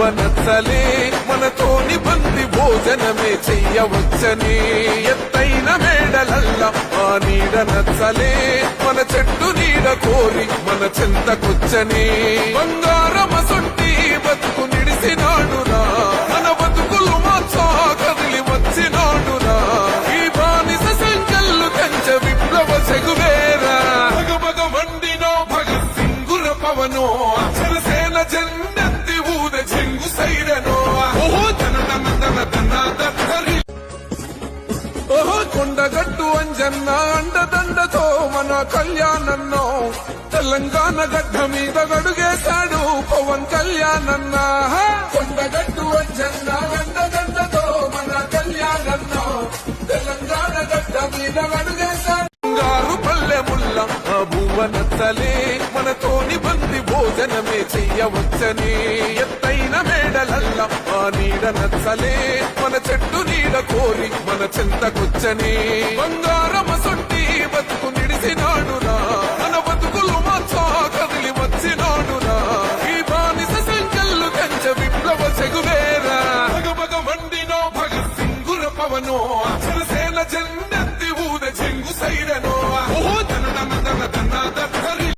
నచ్చలే మనతోని బంది భోజనమే చెయ్యవచ్చని. ఎత్తైన మేడలల్ల ఆ నీడ నచ్చలే మన చెట్టు నీడ కోరి మన చెంతకొచ్చని. బంగారమ సొంటి బతుకు నిడిసినాడురా మన బతుకులు మార్చా కదిలి వచ్చినాడురా. ఈ బానిస సంకల్లు కంచ విప్లవ చెగువేరా. భగ భగ వండినో భగత్ సింగుల పవనో కొండగట్టు అండదండతో మన కళ్యాణన్నో. తెలంగాణ గడ్డ మీద గడుగేశాడు పవన్ కళ్యాణన్న. కొండగట్టు అంజన్న అండదండతో మన కళ్యాణన్నో. తెలంగాణ గడ్డ మీద గడుగేశాడు. బంగారు పల్లె ముల్ల భువన తలే మనతోని బంది భోజనమే చెయ్యవచ్చని. ఎత్తైన మేడలల్ల ఆ నీడ నచ్చలే మన చెట్టు నీడ కోరి మన చెంతకొచ్చని. బంగారు సింగుల పవనో